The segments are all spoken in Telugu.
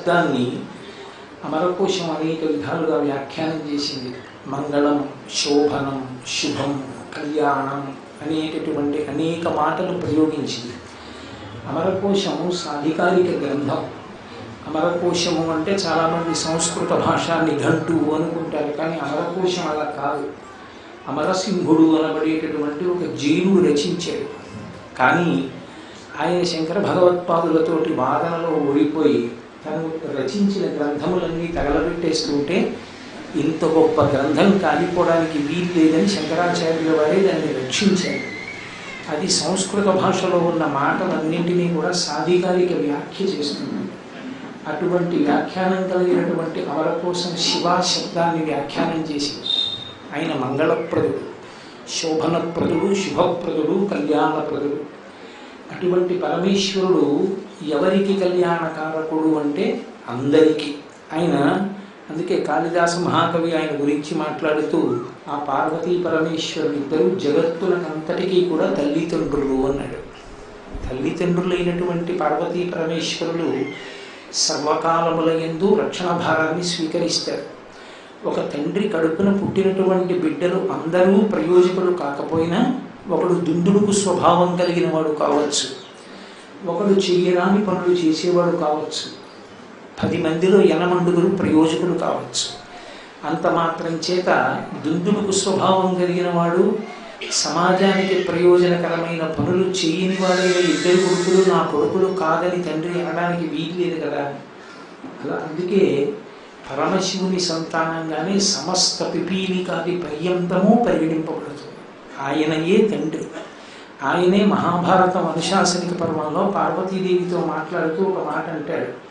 శబ్దాన్ని అమరకోశం అనేక విధాలుగా వ్యాఖ్యానం చేసింది. మంగళం శోభనం శుభం కళ్యాణం అనేటటువంటి అనేక మాటలు ప్రయోగించింది. అమరకోశము సాధికారిక గ్రంథం. అమరకోశము అంటే చాలామంది సంస్కృత భాష నిఘంటు అనుకుంటారు కానీ అమరకోశం అలా కాదు. అమరసింహుడు అనబడేటటువంటి ఒక జీవుడు రచించాడు. కానీ ఆయన శంకర భగవత్పాదులతోటి వాదనలో ఓడిపోయి తను రచించిన గ్రంథములన్నీ తగలబెట్టేస్తుంటే ఇంత గొప్ప గ్రంథం కాలిపోవడానికి వీలు లేదని శంకరాచార్యుల వారే దాన్ని రక్షించారు. అది సంస్కృత భాషలో ఉన్న మాటలన్నింటినీ కూడా సాధికారిక వ్యాఖ్య చేస్తుంది. అటువంటి వ్యాఖ్యానం కలిగినటువంటి అమర కోసం శివ శబ్దాన్ని వ్యాఖ్యానం చేసి ఆయన మంగళప్రదుడు శోభనప్రదుడు శుభప్రదుడు కళ్యాణప్రదుడు. అటువంటి పరమేశ్వరుడు ఎవరికి కళ్యాణకారకుడు అంటే అందరికీ. ఆయన అందుకే కాళిదాస మహాకవి ఆయన గురించి మాట్లాడుతూ ఆ పార్వతీ పరమేశ్వరుడు ఇద్దరు జగత్తులకంతటికీ కూడా తల్లిదండ్రులు అన్నాడు. తల్లిదండ్రులైనటువంటి పార్వతీ పరమేశ్వరులు సర్వకాలముల ఎందు రక్షణ భారాన్ని స్వీకరిస్తారు. ఒక తండ్రి కడుపున పుట్టినటువంటి బిడ్డలు అందరూ ప్రయోజకులు కాకపోయినా ఒకడు దుందుడుకు స్వభావం కలిగిన వాడు కావచ్చు. ఒకడు చేయరాని పనులు చేసేవాడు కావచ్చు. పది మందిలో ఎనమండుగురు ప్రయోజకులు కావచ్చు. అంత మాత్రం చేత దుందుడుకు స్వభావం కలిగిన వాడు సమాజానికి ప్రయోజనకరమైన పనులు చేయని వాడైన ఇద్దరు కొడుకులు నా కొడుకులు కాదని తండ్రి అనడానికి వీలు లేదు కదా. అలా అందుకే పరమశివుని సంతానంగానే సమస్త పిపీలికాది పర్యంతము పరిగణింపబడుతుంది. ఆయనయే తండ్రి. ఆయనే మహాభారతం అనుశాసనిక పర్వంలో పార్వతీదేవితో మాట్లాడుతూ ఒక మాట అంటాడు.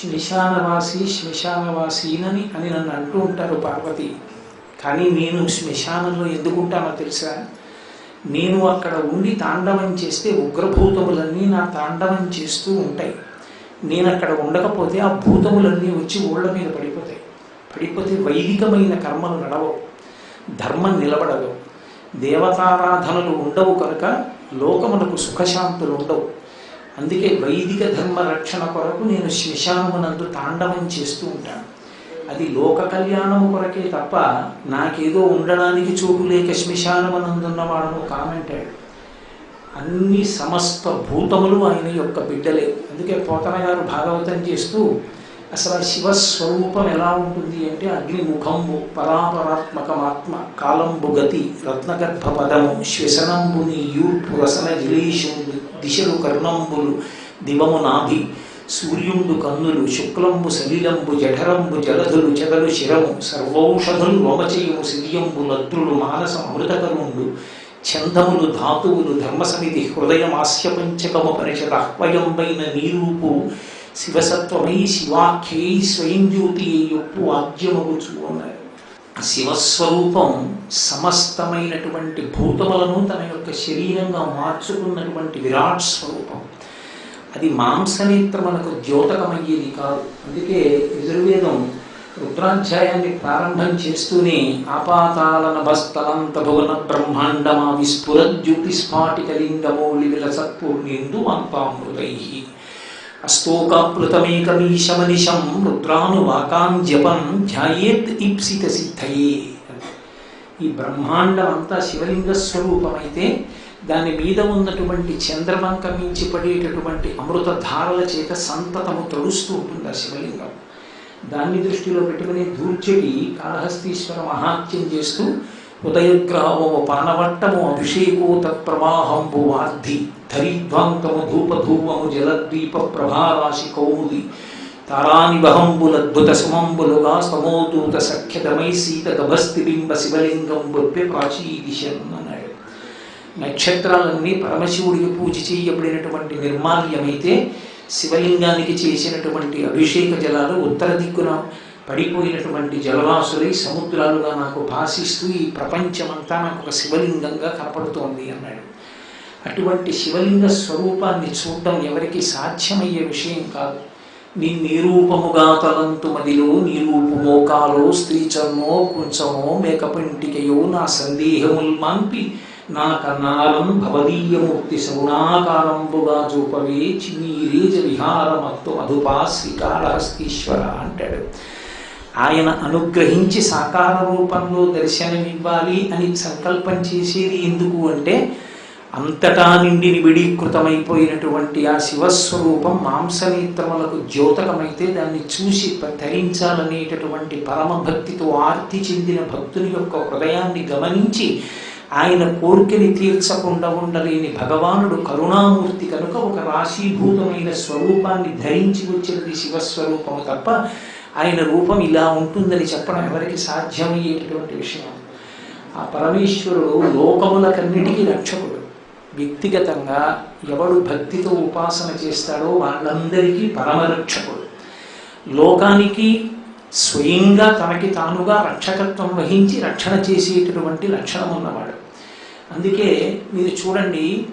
శ్మశానవాసి శ్మశానవాసీనని అని నన్ను అంటూ ఉంటారు పార్వతి. కానీ నేను శ్మశానంలో ఎందుకు ఉంటానో తెలుసా? నేను అక్కడ ఉండి తాండవం చేస్తే ఉగ్రభూతములన్నీ నా తాండవం చేస్తూ ఉంటాయి. నేను అక్కడ ఉండకపోతే ఆ భూతములన్నీ వచ్చి ఊళ్ళ మీద పడిపోతాయి. పడిపోతే వైదికమైన కర్మలు నడవవు. ధర్మం నిలబడదు. దేవతారాధనలు ఉండవు కనుక లోకమునకు సుఖశాంతులు ఉండవు. అందుకే వైదిక ధర్మ రక్షణ కొరకు నేను శ్మశానమునందు తాండవం చేస్తూ ఉంటాను. అది లోక కళ్యాణము కొరకే తప్ప నాకేదో ఉండడానికి చోటు లేక శ్మశానమునందున్నవాడను కామెంటాడు. అన్ని సమస్త భూతములు ఆయన యొక్క బిడ్డలే. అందుకే పోతన గారు భాగవతం చేస్తూ అసలు ఆ శివస్వరూపం ఎలా ఉంటుంది అంటే అగ్నిముఖంబు పరాపరాత్మకమాత్మ కాలంబు గతి రత్నగర్భ పదము శ్వసనంబుని యూర్పు రసన జిలేషుంబు దిశలు కర్ణంబులు దివము నాభి సూర్యుండు కన్నులు శుక్లంబు సలిలంబు జఠరంబు జలధులు చెదలు శిరము సర్వౌషధులు రోమచయము సిరియంబు లద్రులు మానస అమృతకరుండు ఛందములు ధాతువులు ధర్మసమితి హృదయం పంచకము పరిషద అహ్వయంబైన నీరూపు శివసత్వమై శివాఖ్యై స్వయం జ్యోతి యొప్పు ఆద్యమగుచు అన్నారు శివస్వరూపం సమస్తమైనటువంటి భూతములను తన యొక్క శరీరంగా మార్చుకున్నటువంటి విరాట్ స్వరూపం. అది మాంసనేత్రములకు ద్యోతకమయ్యేది కాదు. అందుకే యజుర్వేదం రుద్రాధ్యాయాన్ని ప్రారంభం చేస్తూనే ఆపాతాళన బస్తలంత భువన బ్రహ్మాండమా విస్ఫురజ్యోతిస్ఫాటికలింగమౌళి విలసత్పూర్ణేందు అంతామృతై అస్తోకాప్లుతమేకమీశమనిశం రుద్రానువాకాంజపం ధ్యాయేత్ ఈప్సిత సిద్ధయే ఈ బ్రహ్మాండం అంతా శివలింగ స్వరూపమైతే దాని మీద ఉన్నటువంటి చంద్రవంక మించి పడేటటువంటి అమృతధారల చేత సంతతము తడుస్తూ ఉంటుంది ఆ శివలింగం. దాన్ని దృష్టిలో పెట్టుకుని దూర్చడి కాళహస్తీశ్వర మహాత్యం చేస్తూ ఉదయగ్రామము పానవట్టము అభిషేకో తత్ప్రవాహంబు వార్ధి ధరిధ్వాంకము ధూపధూమము జలద్వీప ప్రభారాశి కౌముది తారానిబహంబులద్భుత సుమంబులుగా సమోదూత సఖ్యతమై సీత గభస్తిబింబ శివలింగం బొప్పె ప్రాచీ దిశం అన్నాడు నక్షత్రాలన్నీ పరమశివుడికి పూజ చేయబడినటువంటి నిర్మాల్యమైతే శివలింగానికి చేసినటువంటి అభిషేక జలాలు ఉత్తర దిక్కున పడిపోయినటువంటి జలవాసులై సముద్రాలుగా నాకు భాషిస్తూ ఈ ప్రపంచమంతా నాకు ఒక శివలింగంగా కనపడుతోంది అన్నాడు. అటువంటి శివలింగ స్వరూపాన్ని చూడడం ఎవరికి సాధ్యమయ్యే విషయం కాదు. నీ నిరూపముగా తలంతు మదిలో నీరూపు మోకాలో స్త్రీ చర్మో కుంచమో మేకపింటికయో నా సందేహముల్ మాంపి నా కన్నాలం భవదీయమూర్తి సగుణాకారంబుగా చూపవే చిన్నీరేజ విహారమత్తు మధుపా శ్రీకాళహస్తీశ్వర అంటాడు. ఆయన అనుగ్రహించి సాకార రూపంలో దర్శనమివ్వాలి అని సంకల్పం చేసేది ఎందుకు అంటే అంతటా నిండి నిబిడీకృతమైపోయినటువంటి ఆ శివస్వరూపం మాంసనేత్రములకు ద్యోతకమైతే దాన్ని చూసి ధరించాలనేటటువంటి పరమభక్తితో ఆర్తి చెందిన భక్తుని యొక్క హృదయాన్ని గమనించి ఆయన కోరికని తీర్చకుండా ఉండలేని భగవానుడు కరుణామూర్తి కనుక ఒక రాశీభూతమైన స్వరూపాన్ని ధరించి వచ్చినది శివస్వరూపము తప్ప ఆయన రూపం ఇలా ఉంటుందని చెప్పడం ఎవరికి సాధ్యమయ్యేటటువంటి విషయం. ఆ పరమేశ్వరుడు లోకములకన్నిటికీ రక్షకుడు. వ్యక్తిగతంగా ఎవడు భక్తితో ఉపాసన చేస్తాడో వాళ్ళందరికీ పరమరక్షకుడు లోకానికి స్వయంగా తనకి తానుగా రక్షకత్వం వహించి రక్షణ చేసేటటువంటి లక్షణం ఉన్నవాడు అందుకే మీరు చూడండి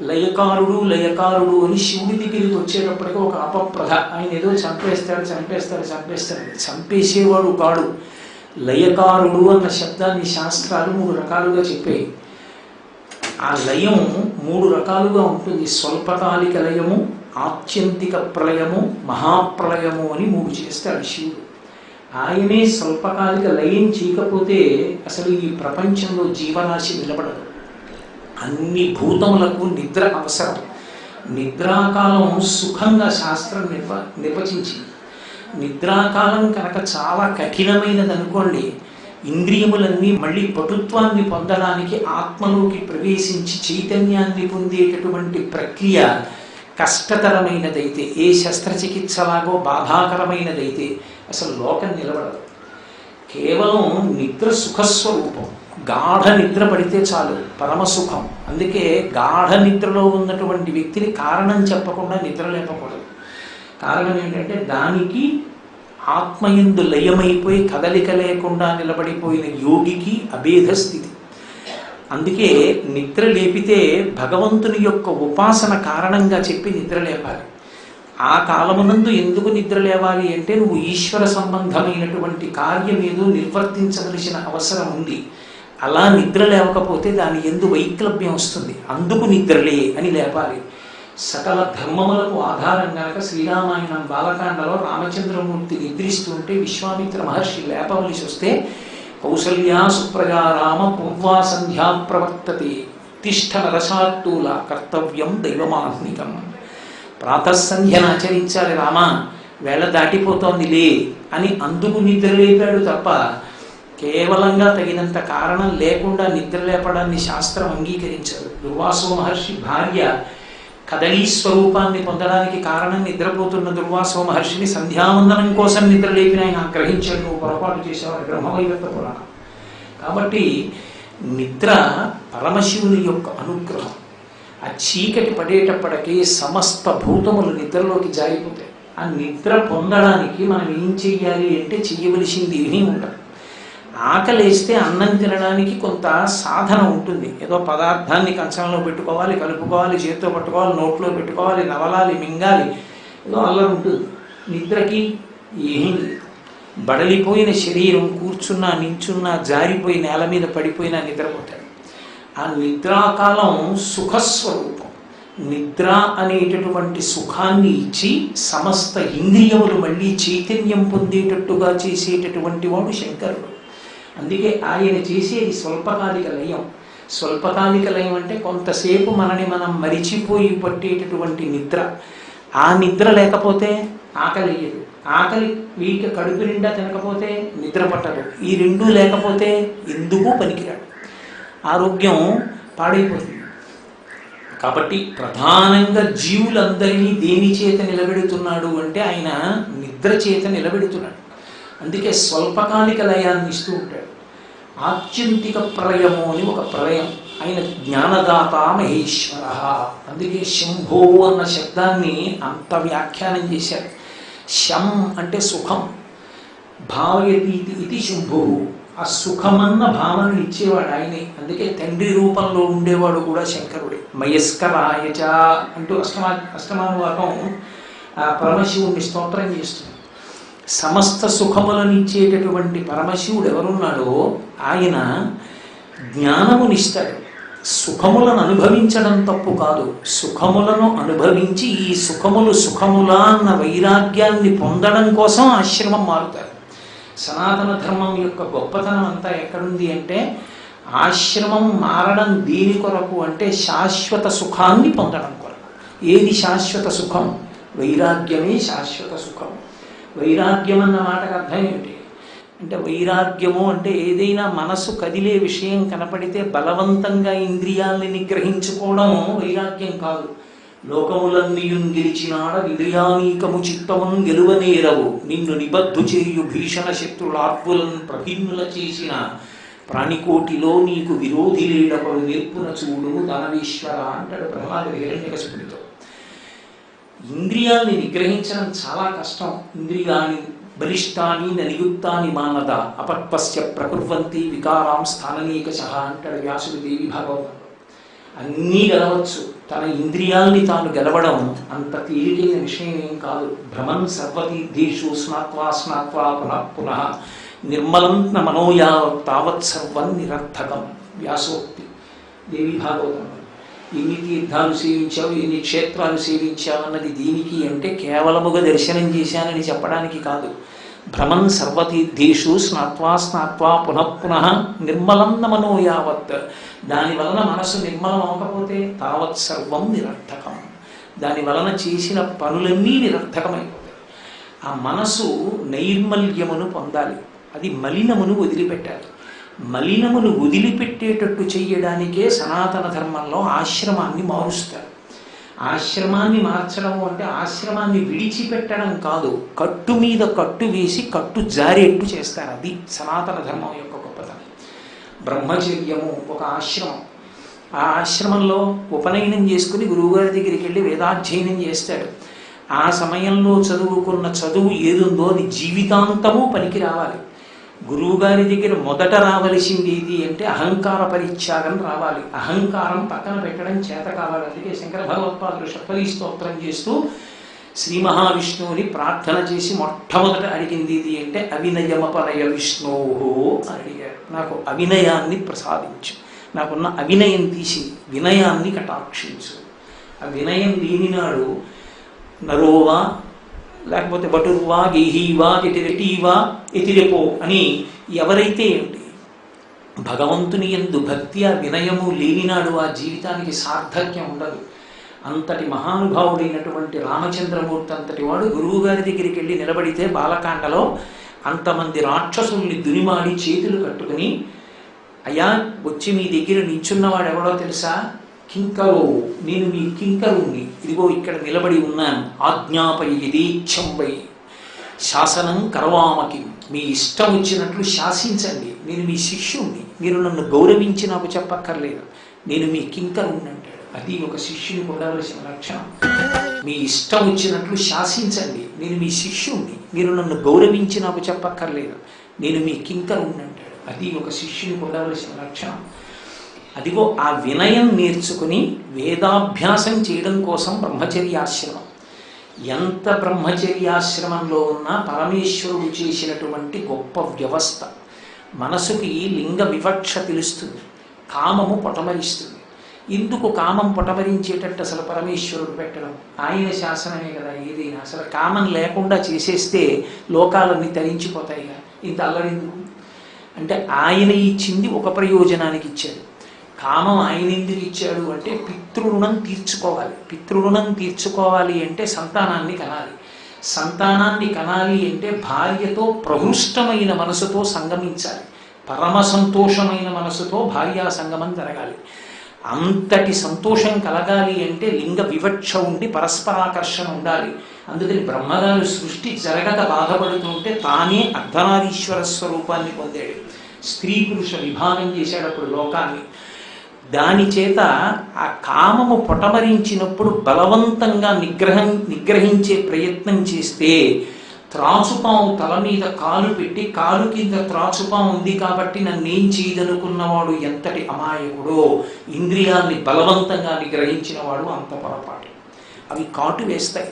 లయకారుడు లయకారుడు అని శివుడి దగ్గరికి వచ్చేటప్పటికి ఒక అపప్రధ. ఆయన ఏదో చంపేస్తాడు చంపేస్తాడు చంపేస్తాడు. చంపేసేవాడు కాడు లయకారుడు అన్న శబ్దాన్ని శాస్త్రాలు మూడు రకాలుగా చెప్పాయి. ఆ లయం మూడు రకాలుగా ఉంటుంది. స్వల్పకాలిక లయము ఆత్యంతిక ప్రళయము మహాప్రళయము అని మూడు చేస్తాడు శివుడు. ఆయనే స్వల్పకాలిక లయం చేయకపోతే అసలు ఈ ప్రపంచంలో జీవనాశి నిలబడదు. అన్ని భూతములకు నిద్ర అవసరం. నిద్రాకాలం సుఖంగా శాస్త్రం నిర్వ నిర్వచించింది. నిద్రాకాలం కనుక చాలా కఠినమైనది అనుకోండి ఇంద్రియములన్నీ మళ్ళీ పటుత్వాన్ని పొందడానికి ఆత్మలోకి ప్రవేశించి చైతన్యాన్ని పొందేటటువంటి ప్రక్రియ కష్టతరమైనదైతే ఏ శస్త్రచికిత్సలాగో బాధాకరమైనదైతే అసలు లోకం నిలబడదు. కేవలం నిద్ర సుఖస్వరూపం. గాఢ నిద్ర పడితే చాలు పరమసుఖం. అందుకే గాఢ నిద్రలో ఉన్నటువంటి వ్యక్తిని కారణం చెప్పకుండా నిద్ర లేపకూడదు. కారణం ఏంటంటే దానికి ఆత్మయందు లయమైపోయి కదలిక లేకుండా నిలబడిపోయిన యోగికి అభేద స్థితి. అందుకే నిద్ర లేపితే భగవంతుని యొక్క ఉపాసన కారణంగా చెప్పి నిద్ర లేపాలి. ఆ కాలమునందు ఎందుకు నిద్ర లేవాలి అంటే నువ్వు ఈశ్వర సంబంధమైనటువంటి కార్యం ఏదో నిర్వర్తించవలసిన అవసరం ఉంది. అలా నిద్ర లేవకపోతే దాని ఎందు వైక్లభ్యం వస్తుంది. అందుకు నిద్రలే అని లేపాలి. సకల ధర్మములకు ఆధారం గనక శ్రీరామాయణం బాలకాండలో రామచంద్రమూర్తి నిద్రిస్తుంటే విశ్వామిత్ర మహర్షి లేపవలసి వస్తే కౌసల్యా సుప్రజా రామ సంధ్యా ప్రవర్తతే. తిష్ట నరసాట్టూల కర్తవ్యం దైవమాహ్నికం. ప్రాతస్సంధ్యను ఆచరించాలి రామా. వేళ దాటిపోతోంది లే అని అందుకు నిద్ర లేపాడు తప్ప కేవలంగా తగినంత కారణం లేకుండా నిద్ర లేపడాన్ని శాస్త్రం అంగీకరించదు. దుర్వాసు మహర్షి భార్య కదలీ స్వరూపాన్ని పొందడానికి కారణం నిద్రపోతున్న దుర్వాసు మహర్షిని సంధ్యావందనం కోసం నిద్ర లేపిన ఆయన గ్రహించాడు నువ్వు పొరపాటు చేసేవాడు బ్రహ్మవైవర్త పురాణం. కాబట్టి నిద్ర పరమశివుని యొక్క అనుగ్రహం. ఆ చీకటి పడేటప్పటికీ సమస్త భూతములు నిద్రలోకి జారిపోతాయి. ఆ నిద్ర పొందడానికి మనం ఏం చెయ్యాలి అంటే చెయ్యవలసింది ఏమీ ఉండదు. ఆకలేస్తే అన్నం తినడానికి కొంత సాధన ఉంటుంది. ఏదో పదార్థాన్ని కంచంలో పెట్టుకోవాలి కలుపుకోవాలి చేతితో పట్టుకోవాలి నోట్లో పెట్టుకోవాలి నవలాలి మింగాలి. ఏదో అలా ఉంటుంది. నిద్రకి ఏమీ లేదు. బడలిపోయిన శరీరం కూర్చున్నా నించున్నా జారిపోయి నేల మీద పడిపోయినా నిద్రపోతాడు. ఆ నిద్రాకాలం సుఖస్వరూపం. నిద్ర అనేటటువంటి సుఖాన్ని ఇచ్చి సమస్త ఇంద్రియములు మళ్ళీ చైతన్యం పొందేటట్టుగా చేసేటటువంటి వాడు శంకరుడు. అందుకే ఆయన చేసేది స్వల్పకాలిక లయం. స్వల్పకాలిక లయం అంటే కొంతసేపు మనని మనం మరిచిపోయి పట్టేటటువంటి నిద్ర. ఆ నిద్ర లేకపోతే ఆకలి వేయదు. ఆకలి వీక కడుపు నిండా తినకపోతే నిద్ర పట్టదు. ఈ రెండూ లేకపోతే ఎందుకు పనికిరాడు ఆరోగ్యం పాడైపోతుంది. కాబట్టి ప్రధానంగా జీవులందరినీ దేని చేత నిలబెడుతున్నాడు అంటే ఆయన నిద్ర చేత నిలబెడుతున్నాడు. అందుకే స్వల్పకాలిక లయాన్ని ఇస్తూ ఉంటాడు. ఆత్యంతిక ప్రళయము అని ఒక ప్రళయం. ఆయన జ్ఞానదాత మహేశ్వర. అందుకే శంభో అన్న శబ్దాన్ని అంత వ్యాఖ్యానం చేశారు. శం అంటే సుఖం. భావయతి ఇది శంభు. ఆ సుఖమన్న భావనను ఇచ్చేవాడు ఆయనే. అందుకే తండ్రి రూపంలో ఉండేవాడు కూడా శంకరుడే. మయస్కరాయచ అంటూ అష్టమా అష్టమానువాకం పరమశివుణ్ణి స్తోత్రం చేస్తుంది. సమస్త సుఖములను ఇచ్చేటటువంటి పరమశివుడు ఎవరున్నాడో ఆయన జ్ఞానమునిస్తాడు సుఖములను అనుభవించడం తప్పు కాదు. సుఖములను అనుభవించి ఈ సుఖములు సుఖములా అన్న వైరాగ్యాన్ని పొందడం కోసం ఆశ్రమం మారుతారు. సనాతన ధర్మం యొక్క గొప్పతనం అంతా ఎక్కడుంది అంటే ఆశ్రమం మారడం దీని కొరకు అంటే శాశ్వత సుఖాన్ని పొందడం కొరకు. ఏది శాశ్వత సుఖం? వైరాగ్యమే శాశ్వత సుఖం. వైరాగ్యం అన్న మాటకు అర్థం ఏమిటి? అంటే వైరాగ్యము అంటే ఏదైనా మనసు కదిలే విషయం కనపడితే బలవంతంగా ఇంద్రియాల్ని నిగ్రహించుకోవడం వైరాగ్యం కాదు. లోకములన్నీయున్ గెలిచినాడ విదయానీకము చిత్తమున్ గెలువనేరవు. నిన్ను నిబద్ధు చేయు భీషణ శత్రులార్పులను ప్రభిన్నుల చేసిన ప్రాణికోటిలో నీకు విరోధి లేడపడు నేర్పున చూడు ధనవీశ్వర అంటాడు ప్రహ్లాద హిరణ్యకశిపుడితో ఇంద్రియాల్ని నిగ్రహించడం చాలా కష్టం. ఇంద్రియాన్ని బలిష్టాని నలియుక్తాని మానద అపత్పస్య ప్రకుర్వంతి వికారాం స్థాననీకశ అంటాడు వ్యాసుడు దేవి భాగవతం. అన్నీ గెలవచ్చు. తన ఇంద్రియాల్ని తాను గెలవడం అంత తేలికైన విషయం ఏం కాదు. భ్రమన్ సర్వతీర్థేషు స్నాత్వా స్నాత్వా పునః పునః నిర్మలం న మనోయావత్ తావత్ సర్వం నిరర్థకం. వ్యాసోక్తి. దేవి భాగవతం. ఇన్ని తీర్థాలు సేవించావు ఇన్ని క్షేత్రాలు సేవించావు అన్నది దీనికి అంటే కేవలముగా దర్శనం చేశానని చెప్పడానికి కాదు. భ్రమన్ సర్వతీర్థేషు స్నాత్వా స్నాత్వా పునఃపున నిర్మలం నమనో యావత్. దాని వలన మనసు నిర్మలం అవ్వకపోతే తావత్ సర్వం నిరర్థకం. దాని వలన చేసిన పనులన్నీ నిరర్థకమైపోతాయి ఆ మనసు నైర్మల్యమును పొందాలి. అది మలినమును వదిలిపెట్టాలి. మలినమును వదిలిపెట్టేటట్టు చెయ్యడానికే సనాతన ధర్మంలో ఆశ్రమాన్ని మారుస్తారు. ఆశ్రమాన్ని మార్చడం అంటే ఆశ్రమాన్ని విడిచిపెట్టడం కాదు కట్టు మీద కట్టు వేసి కట్టు జారేట్టు చేస్తారు. అది సనాతన ధర్మం యొక్క గొప్పతనం. బ్రహ్మచర్యము ఒక ఆశ్రమం. ఆ ఆశ్రమంలో ఉపనయనం చేసుకుని గురువుగారి దగ్గరికి వెళ్ళి వేదాధ్యయనం చేస్తాడు. ఆ సమయంలో చదువుకున్న చదువు ఏదుందో అది జీవితాంతము పనికి రావాలి. గురువుగారి దగ్గర మొదట రావలసింది ఏది అంటే అహంకార పరిత్యాగం రావాలి. అహంకారం పక్కన పెట్టడం చేత కావాలి. అందుకే శంకర భగవత్పాదులు షట్పది స్తోత్రం చేస్తూ శ్రీ మహావిష్ణువుని ప్రార్థన చేసి మొట్టమొదట అడిగింది ఇది అంటే అవినయమపనయ విష్ణోహో అని అడిగారు. నాకు అవినయాన్ని ప్రసాదించు. నాకున్న అవినయం తీసి వినయాన్ని కటాక్షించు. ఆ వినయం దీనినాడు నరోవా లేకపోతే బటుర్వా గేహీవా ఎటిరెటీవా ఎతిరెపో అని ఎవరైతే ఏమిటి భగవంతుని ఎందు భక్తి ఆ వినయము లేనినాడు ఆ జీవితానికి సార్థక్యం ఉండదు. అంతటి మహానుభావుడైనటువంటి రామచంద్రమూర్తి అంతటి వాడు గురువుగారి దగ్గరికి వెళ్ళి నిలబడితే బాలకాండలో అంతమంది రాక్షసుల్ని దునిమాడి చేతులు కట్టుకుని అయ్యా వచ్చి మీ దగ్గర నించున్నవాడు ఎవడో తెలుసా? కింకరో నేను మీ కింకరుణ్ణి ఇదిగో ఇక్కడ నిలబడి ఉన్నాను. ఆజ్ఞాపై యథేచ్ఛం వై శాసనం కరవామకి. మీ ఇష్టం వచ్చినట్లు శాసించండి. నేను మీ శిష్యుణ్ణి. మీరు నన్ను గౌరవించి నాకు చెప్పక్కర్లేదు. నేను మీ కింకరుణ్ణి అంటాడు. అది ఒక శిష్యుని ఉండవలసిన లక్షణం. మీ ఇష్టం వచ్చినట్లు శాసించండి. నేను మీ శిష్యుణ్ణి. మీరు నన్ను గౌరవించి నాకు చెప్పక్కర్లేదు. నేను మీ కింకరుణ్ణి అంటాడు. అది ఒక శిష్యుని ఉండవలసిన లక్షణం. అదిగో ఆ వినయం నేర్చుకుని వేదాభ్యాసం చేయడం కోసం బ్రహ్మచర్యాశ్రమం. ఎంత బ్రహ్మచర్యాశ్రమంలో ఉన్నా పరమేశ్వరుడు చేసినటువంటి గొప్ప వ్యవస్థ. మనసుకి లింగ వివక్ష తెలుస్తుంది. కామము పొటమరిస్తుంది. ఇందుకు కామం పొటమరించేటట్టు అసలు పరమేశ్వరుడు పెట్టడం. ఆయన శాసనమే కదా ఏదైనా. అసలు కామం లేకుండా చేసేస్తే లోకాలన్నీ తరించిపోతాయిగా. ఇంత అల్లరెందుకు అంటే ఆయన ఇచ్చింది ఒక ప్రయోజనానికి ఇచ్చాడు. కామం ఆయన ఎందుకు ఇచ్చాడు అంటే పితృరుణం తీర్చుకోవాలి. పితృరుణం తీర్చుకోవాలి అంటే సంతానాన్ని కనాలి. సంతానాన్ని కనాలి అంటే భార్యతో ప్రహృష్టమైన మనసుతో సంగమించాలి. పరమ సంతోషమైన మనసుతో భార్యా సంగమం జరగాలి. అంతటి సంతోషం కలగాలి అంటే లింగ వివక్ష ఉండి పరస్పరాకర్షణ ఉండాలి. అందుకని బ్రహ్మగారు సృష్టి జరగక బాధపడుతుంటే తానే అర్ధనారీశ్వర స్వరూపాన్ని పొందాడు. స్త్రీ పురుష విభాగం చేశాడు అప్పుడు లోకాన్ని. దాని చేత ఆ కామము పొటమరించినప్పుడు బలవంతంగా నిగ్రహం నిగ్రహించే ప్రయత్నం చేస్తే త్రాచుపాము తల మీద కాలు పెట్టి కాలు కింద త్రాచుపాము ఉంది కాబట్టి నన్నేం చేయదనుకున్నవాడు ఎంతటి అమాయకుడో ఇంద్రియాల్ని బలవంతంగా నిగ్రహించిన వాడు అంత పొరపాటు. అవి కాటు వేస్తాయి.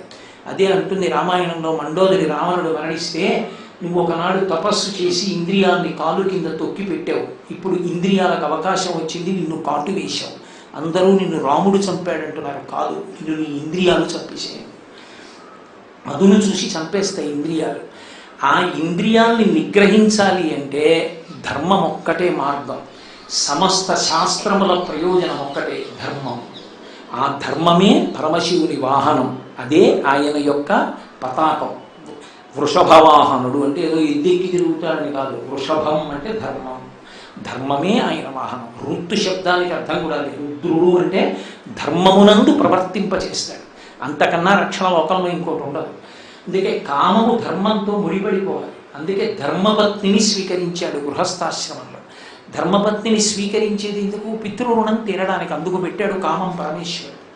అదే అంటుంది రామాయణంలో మండోదరి రావణుడు మరణిస్తే నువ్వు ఒకనాడు తపస్సు చేసి ఇంద్రియాల్ని కాలు కింద తొక్కి పెట్టావు. ఇప్పుడు ఇంద్రియాలకు అవకాశం వచ్చింది నిన్ను కాటు వేశావు. అందరూ నిన్ను రాముడు చంపాడంటున్నారు. కాదు నిన్ను నీ ఇంద్రియాలు చంపేశాయి. అదును చూసి చంపేస్తాయి ఇంద్రియాలు. ఆ ఇంద్రియాల్ని నిగ్రహించాలి అంటే ధర్మం ఒక్కటే మార్గం. సమస్త శాస్త్రముల ప్రయోజనం ఒక్కటే ధర్మం. ఆ ధర్మమే పరమశివుని వాహనం. అదే ఆయన యొక్క పతాకం. వృషభవాహనుడు అంటే ఏదో ఎద్దెక్కి తిరుగుతాడని కాదు. వృషభం అంటే ధర్మం. ధర్మమే ఆయన వాహనం. రుత్తు శబ్దానికి అర్థం కూడా లేదు. రుద్రుడు అంటే ధర్మమునందు ప్రవర్తింపచేస్తాడు. అంతకన్నా రక్షణ లోకంలో ఇంకోటి ఉండదు. అందుకే కామము ధర్మంతో ముడిపడిపోవాలి. అందుకే ధర్మపత్నిని స్వీకరించాడు గృహస్థాశ్రమంలో. ధర్మపత్నిని స్వీకరించేది ఎందుకు? పితృరుణం తీరడానికి. అందుకు పెట్టాడు కామం పరమేశ్వరుడు.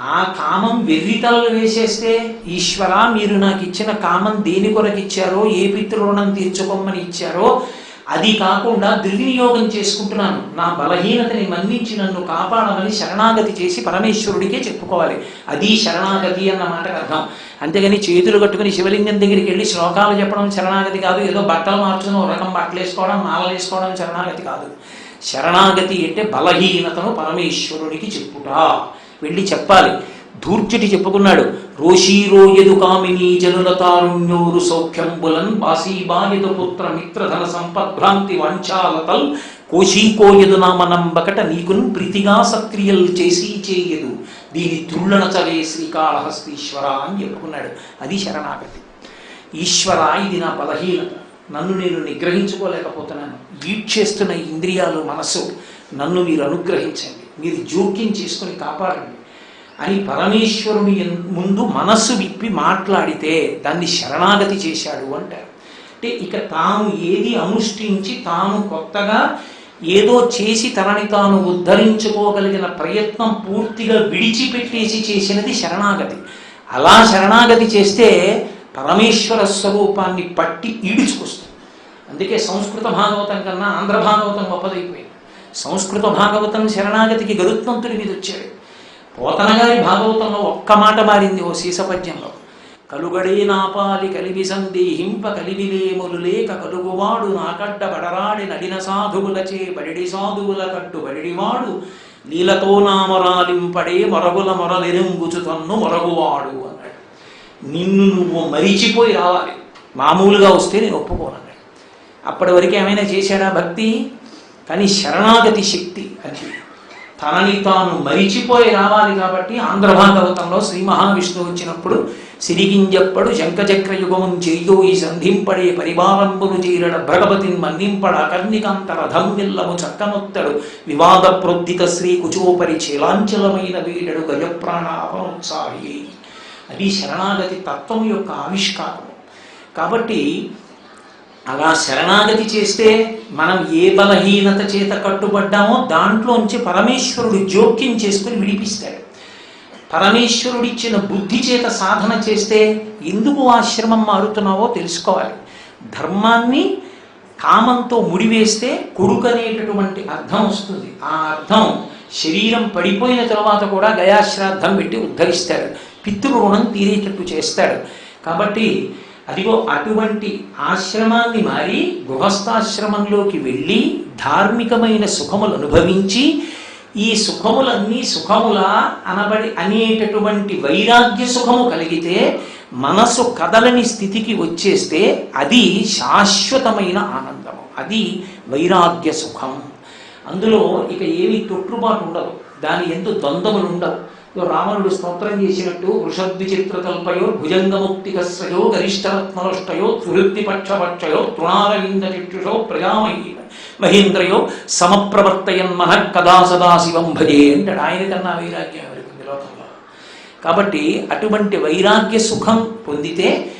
ఆ కామం వెర్రితలలు వేసేస్తే ఈశ్వర మీరు నాకు ఇచ్చిన కామం దేని కొరకు ఇచ్చారో ఏ పితృణం తీర్చుకోమని ఇచ్చారో అది కాకుండా దుర్వినియోగం చేసుకుంటున్నాను. నా బలహీనతని మన్నించి నన్ను కాపాడమని శరణాగతి చేసి పరమేశ్వరుడికే చెప్పుకోవాలి. అది శరణాగతి అన్న మాటకు అర్థం. అంతేగాని చేతులు కట్టుకుని శివలింగం దగ్గరికి వెళ్ళి శ్లోకాలు చెప్పడం శరణాగతి కాదు. ఏదో బట్టలు మార్చుకుని ఒక రకం బట్టలు వేసుకోవడం మాలలు వేసుకోవడం శరణాగతి కాదు. శరణాగతి అంటే బలహీనతను పరమేశ్వరుడికి చెప్పుట. వెళ్ళి చెప్పాలి. ధూర్జటి చెప్పుకున్నాడు రోషీరోయదు కామిని జనుల తారుణ్యోరు సౌఖ్యంబులన్ బాసీబాయదు పుత్ర మిత్రధన సంపద్భ్రాంతి వంచాలతల్ కోశీకోయదు నామనంబకట నీకును ప్రీతిగా సక్రియలు చేసి చేయదు. దీని తుళ్ళన చవే శ్రీకాళహస్తీశ్వర అని చెప్పుకున్నాడు. అది శరణాగతి. ఈశ్వర ఇది నా బలహీనత. నన్ను నేను నిగ్రహించుకోలేకపోతున్నాను. ఈడ్చేస్తున్న ఇంద్రియాలు మనస్సు. నన్ను మీరు అనుగ్రహించండి. మీరు జోక్యం చేసుకొని కాపాడండి. అని పరమేశ్వరుని ముందు మనస్సు విప్పి మాట్లాడితే దాన్ని శరణాగతి చేశాడు అంటారు. అంటే ఇక తాము ఏది అనుష్ఠించి తాను కొత్తగా ఏదో చేసి తనని తాను ఉద్ధరించుకోగలిగిన ప్రయత్నం పూర్తిగా విడిచిపెట్టేసి చేసినది శరణాగతి. అలా శరణాగతి చేస్తే పరమేశ్వర స్వరూపాన్ని పట్టి ఈడుచుకొస్తుంది. అందుకే సంస్కృత భాగవతం కన్నా ఆంధ్ర భాగవతం గొప్పదైపోయింది. సంస్కృత భాగవతం శరణాగతికి గరుత్మంతుడి మీద వచ్చాడు పోతన గారి భాగవతంలో ఒక్క మాట మారింది ఓ సీసపద్యంలో కలుగడే నాపాలి కలివి సందేహింప కలివిలేములు లేక కలుగువాడు నాకడ్డ బడరాడి నడిన సాధువులచే బడిడి సాధువుల కట్టు బడిడివాడు. నీలతో నామరాలింపడే మొరగుల మొరలెరుంగుచు తన్ను మొరగువాడు అన్నాడు. నిన్ను నువ్వు మరిచిపోయి రావాలి. మామూలుగా వస్తే నేను ఒప్పుకోనన్నాడు. అప్పటి వరకు ఏమైనా చేశాడా భక్తి? కానీ శరణాగతి శక్తి అది. తనని తాను మరిచిపోయి రావాలి కాబట్టి ఆంధ్ర భాగవతంలో శ్రీ మహావిష్ణువు వచ్చినప్పుడు సిరిగింజప్పడు శంఖచక్ర యుగం చేయో ఈ సంధింపడే పరివారంబును చేరడ భగవతిన్ మన్నింపడ కర్ణికాంత రథం విల్లము చక్కనొత్తడు వివాద ప్రోద్ధిత శ్రీ కుచోపరి చీలాంచలమైన వీడడు గజప్రాణాపనోత్సాహి. అది శరణాగతి తత్వం యొక్క ఆవిష్కారం కాబట్టి అలా శరణాగతి చేస్తే మనం ఏ బలహీనత చేత కట్టుబడ్డామో దాంట్లోంచి పరమేశ్వరుడు జోక్యం చేసుకుని విడిపిస్తాడు. పరమేశ్వరుడిచ్చిన బుద్ధి చేత సాధన చేస్తే ఎందుకు ఆశ్రమం మారుతున్నావో తెలుసుకోవాలి. ధర్మాన్ని కామంతో ముడివేస్తే కొడుకనేటటువంటి అర్థం వస్తుంది. ఆ అర్థం శరీరం పడిపోయిన తర్వాత కూడా గయాశ్రాద్ధం పెట్టి ఉద్ధరిస్తాడు. పితృరుణం తీరేటట్టు చేస్తాడు. కాబట్టి అదిగో అటువంటి ఆశ్రమాన్ని మారి గృహస్థాశ్రమంలోకి వెళ్ళి ధార్మికమైన సుఖములు అనుభవించి ఈ సుఖములన్నీ సుఖములా అనబడి అనేటటువంటి వైరాగ్య సుఖము కలిగితే మనసు కదలని స్థితికి వచ్చేస్తే అది శాశ్వతమైన ఆనందము. అది వైరాగ్య సుఖం. అందులో ఇక ఏమి తొట్టుబాటు ఉండదు. దాని ఎందు ద్వంద్వములు ఉండవు. రావణుడు స్తోత్రం చేసినట్టు వృషద్విచిత్రకల్పయో భుజంగముక్తికస్రయో గరిష్టరత్నలష్టయో సుహృద్ది పక్షపక్షయో తృణారవింద ప్రజామహీ మహేంద్రయో సమప్రవర్తయన్ మన కదా సదా శివం భజే అంటాడు. ఆయన కన్నా వైరాగ్యం ఎవరికి లోకంలో? కాబట్టి అటువంటి వైరాగ్య సుఖం పొందితే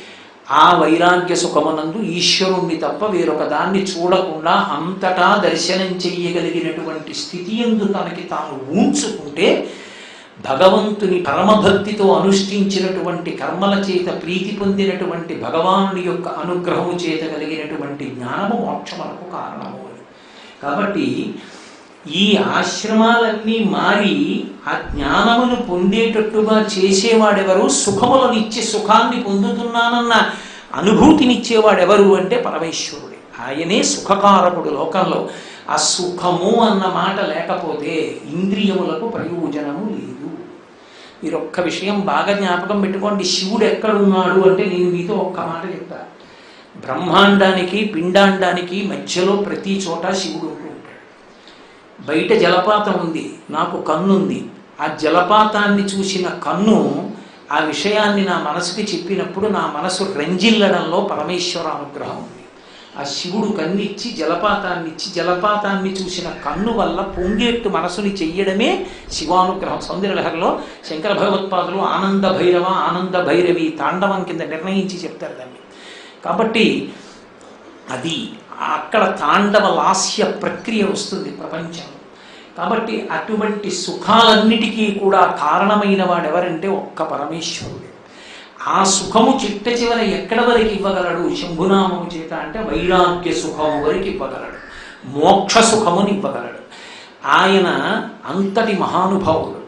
ఆ వైరాగ్య సుఖమునందు ఈశ్వరుణ్ణి తప్ప వేరొక దాన్ని చూడకుండా అంతటా దర్శనం చెయ్యగలిగినటువంటి స్థితి ఎందు తనకి తాను ఊంచుకుంటే భగవంతుని పరమభక్తితో అనుష్ఠించినటువంటి కర్మల చేత ప్రీతి పొందినటువంటి భగవానుని యొక్క అనుగ్రహము చేత కలిగినటువంటి జ్ఞానము మోక్షములకు కారణము అని కాబట్టి ఈ ఆశ్రమాలన్నీ మారి ఆ జ్ఞానమును పొందేటట్టుగా చేసేవాడెవరు? సుఖములను ఇచ్చే సుఖాన్ని పొందుతున్నానన్న అనుభూతినిచ్చేవాడెవరు అంటే పరమేశ్వరుడే. ఆయనే సుఖకారకుడు లోకంలో. ఆ సుఖము అన్న మాట లేకపోతే ఇంద్రియములకు ప్రయోజనము లేదు. మీరు ఒక్క విషయం బాగా జ్ఞాపకం పెట్టుకోండి. శివుడు ఎక్కడున్నాడు అంటే నేను మీతో ఒక్క మాట చెప్తా బ్రహ్మాండానికి పిండాండానికి మధ్యలో ప్రతి చోట శివుడు ఉంటూ ఉంటాడు. బయట జలపాతం ఉంది నాకు కన్ను ఉంది ఆ జలపాతాన్ని చూసిన కన్ను ఆ విషయాన్ని నా మనసుకి చెప్పినప్పుడు నా మనసు రంజిల్లడంలో పరమేశ్వర అనుగ్రహం ఉంది. ఆ శివుడు కన్నిచ్చి జలపాతాన్ని ఇచ్చి జలపాతాన్ని చూసిన కన్ను వల్ల పొంగేట్టు మనసుని చెయ్యడమే శివానుగ్రహం. సౌందర్యలహరిలో శంకర భగవత్పాదులు ఆనంద భైరవ ఆనంద భైరవి తాండవం కింద నిర్ణయించి చెప్తారు దాన్ని. కాబట్టి అది అక్కడ తాండవ లాస్య ప్రక్రియ వస్తుంది ప్రపంచంలో. కాబట్టి అటువంటి సుఖాలన్నిటికీ కూడా కారణమైన వాడెవరంటే ఒక్క పరమేశ్వరుడు. ఆ సుఖము చిట్ట చివర ఎక్కడ వరకు ఇవ్వగలడు? శంభునామము చేత అంటే వైరాగ్య సుఖము వరకు ఇవ్వగలడు. మోక్ష సుఖముని ఇవ్వగలడు. ఆయన అంతటి మహానుభావుడు.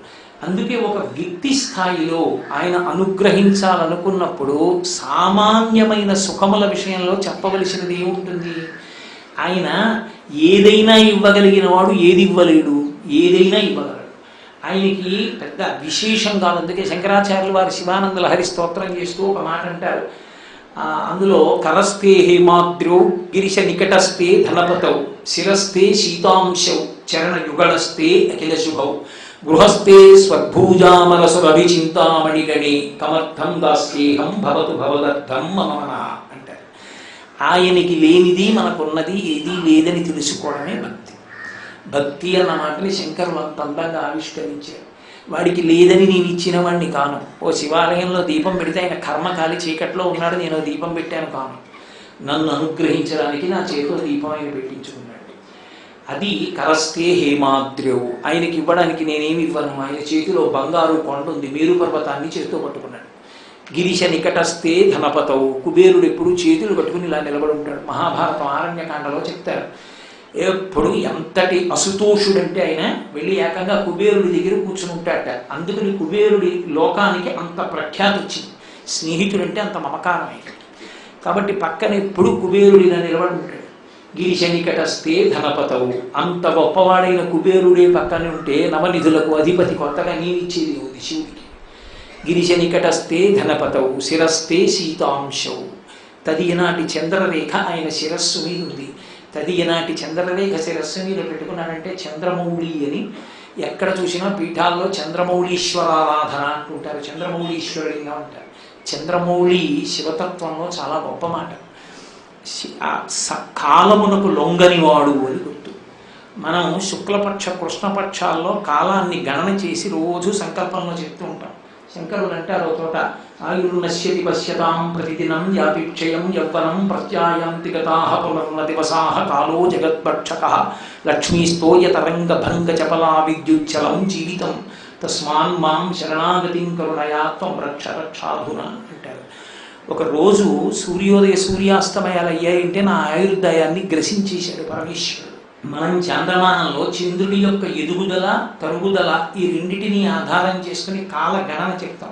అందుకే ఒక వ్యక్తి స్థాయిలో ఆయన అనుగ్రహించాలనుకున్నప్పుడు సామాన్యమైన సుఖముల విషయంలో చెప్పవలసినది ఏముంటుంది? ఆయన ఏదైనా ఇవ్వగలిగిన వాడు ఏది ఇవ్వలేడు? ఏదైనా ఇవ్వగలడు. ఆయనకి పెద్ద విశేషం కాదు. అందుకే శంకరాచార్యులు వారి శివానంద లహరి స్తోత్రం చేస్తూ ఒక మాట అంటారు. అందులో కరస్తే హేమాద్రౌ గిరిశ నికటస్తే ధనపతౌ శిరస్తే శీతాంశౌ చరణ యుగళస్తే అఖిల శుభౌ గృహస్థే స్వర్భూజామరసురభి చింతామణిగణి కమర్థం దాస్యేహం భవతు భవదర్థం మమ అంటారు. ఆయనకి లేనిది మనకున్నది ఏది లేదని తెలుసుకోవడమే భక్తి. భక్తి అన్న మాటని శంకరులు అంత అందంగా ఆవిష్కరించారు వాడికి లేదని నేను ఇచ్చిన వాడిని కాను. ఓ శివాలయంలో దీపం పెడితే ఆయన కర్మకాలి చీకట్లో ఉన్నాడు నేను దీపం పెట్టాను కాను. నన్ను అనుగ్రహించడానికి నా చేతిలో దీపం ఆయన పెట్టించుకున్నాడు. అది కరస్తే హేమాద్రేవు ఆయనకి ఇవ్వడానికి నేనేమి ఇవ్వను? ఆయన చేతిలో బంగారు కొండ ఉంది మేరు పర్వతాన్ని చేతితో పట్టుకున్నాడు. గిరిశ నికటస్తే ధనపతవు కుబేరుడు ఎప్పుడు చేతులు పట్టుకుని ఇలా నిలబడి ఉంటాడు. మహాభారతం ఆరణ్యకాండలో చెప్తారు. ఎప్పుడు ఎంతటి అసుతోషుడంటే ఆయన వెళ్ళి ఏకంగా కుబేరుడి దగ్గర కూర్చుని ఉంటాడట. అందుకని కుబేరుడి లోకానికి అంత ప్రఖ్యాతి వచ్చింది. స్నేహితుడంటే అంత మమకారం కాబట్టి పక్కన ఎప్పుడు కుబేరుడి నిలబడి ఉంటాడు. గిరిశనికటస్తే ధనపతవు. అంత గొప్పవాడైన కుబేరుడే పక్కన ఉంటే నవనిధులకు అధిపతి కొత్తగా నీవిచ్చేది ఉంది శివుడికి? గిరిశనికటస్తే ధనపతవు. శిరస్తే శీతాంశవు. తదియనాటి చంద్రరేఖ ఆయన శిరస్సు మీద ఉంది. తదియనాటి చంద్రరేఖ శిరస్సు మీద పెట్టుకున్నాడంటే చంద్రమౌళి అని. ఎక్కడ చూసినా పీఠాల్లో చంద్రమౌళీశ్వరారాధన అంటుంటారు. చంద్రమౌళీశ్వరుడిగా ఉంటారు. చంద్రమౌళి శివతత్వంలో చాలా గొప్ప మాట. శి- స- కాలమునకు లొంగని వాడు అని గుర్తు. మనం శుక్లపక్ష కృష్ణపక్షాల్లో కాలాన్ని గణన చేసి రోజు సంకల్పంలో చెప్తూ ఉంటాం. శంకరులు అంటారు ఓ చోట ఆయుర్నశ్యతి పశ్యతాం ప్రతిదినం యాపిక్షయం యవ్వనం ప్రత్యాయాంతి గతా పునర్న దివసా కాలో జగద్భక్షక లక్ష్మీస్తోయ చపలా విద్యుచ్చలం జీవితం తస్మాన్ మాం శరణాగతిం కరుణయా త్వం రక్ష రక్షాధున అంటారు ఒక రోజు సూర్యోదయ సూర్యాస్తమయాలు అయ్యాయంటే నా ఆయుర్దాయాన్ని గ్రసించేశాడు పరమేశ్వరుడు. మనం చంద్రమానంలో చంద్రుడి యొక్క ఎదుగుదల తరుగుదల ఈ రెండింటినీ ఆధారం చేసుకుని కాల గణన చెప్తాం.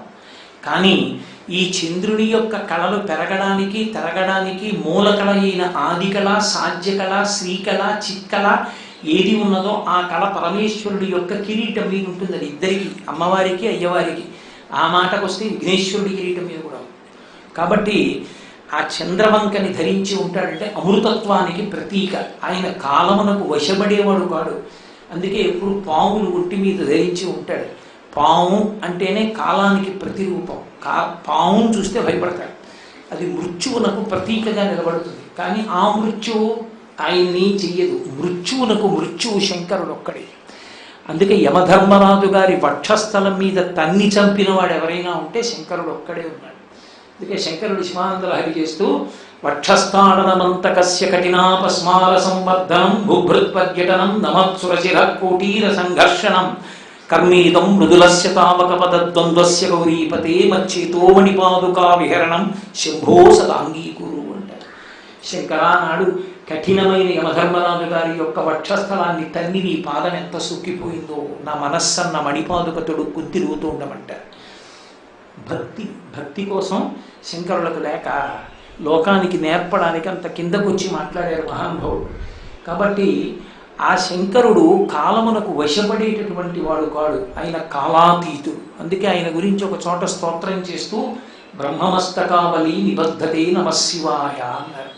కానీ ఈ చంద్రుడి యొక్క కళలు పెరగడానికి తరగడానికి మూలకళ అయిన ఆదికళ సాధ్యకళ శ్రీకళ చిత్కళ ఏది ఉన్నదో ఆ కళ పరమేశ్వరుడి యొక్క కిరీటం మీద ఉంటుంది అది ఇద్దరికి అమ్మవారికి అయ్యవారికి. ఆ మాటకు వస్తే విఘ్నేశ్వరుడి కిరీటం మీద కూడా. కాబట్టి ఆ చంద్రవంకని ధరించి ఉంటాడంటే అమృతత్వానికి ప్రతీక. ఆయన కాలమునకు వశపడేవాడు కాడు. అందుకే ఎప్పుడు పాములు ఒంటి మీద ధరించి ఉంటాడు. పాము అంటేనే కాలానికి ప్రతిరూపం. కా పావును చూస్తే భయపడతాడు. అది మృత్యువునకు ప్రతీకగా నిలబడుతుంది. కానీ ఆ మృత్యువు ఆయన్ని చెయ్యదు. మృత్యువునకు మృత్యువు శంకరుడు ఒక్కడే. అందుకే యమధర్మరాజు గారి వక్షస్థలం మీద తన్ని చంపిన వాడు ఎవరైనా ఉంటే శంకరుడు ఒక్కడే ఉన్నాడు. అందుకే శంకరుడు శివానంద లహరి చేస్తూ వక్షస్థాడనమంతకస్య కఠినాపస్మార సంవర్ధనం భూభృత్పర్యటనం నమత్సురశిర కోటీర సంఘర్షణం కర్మీదం మృదులస్య తామకపద పదద్వంద్వస్య గౌరీపతే మచ్చేతోమణి పాదుకా విహరణం. శంభో సదాంగీకురు అంటారు శంకరానాడు కఠినమైన యమధర్మరాజు గారి యొక్క వక్షస్థలాన్ని తన్ని నీ పాదం ఎంత సుక్కిపోయిందో నా మనస్సన్న మణిపాదుక తొడుక్కు తిరుగుతూ ఉండమంటారు భక్తి భక్తి కోసం శంకరులకు లేక లోకానికి నేర్పడానికి అంత కిందకొచ్చి మాట్లాడారు మహానుభావుడు. కాబట్టి ఆ శంకరుడు కాలమునకు వశపడేటటువంటి వాడు కాడు. ఆయన కాలాతీతుడు. అందుకే ఆయన గురించి ఒక చోట స్తోత్రం చేస్తూ బ్రహ్మమస్తకావలి నిబద్ధతే నమశివాయ అన్నారు.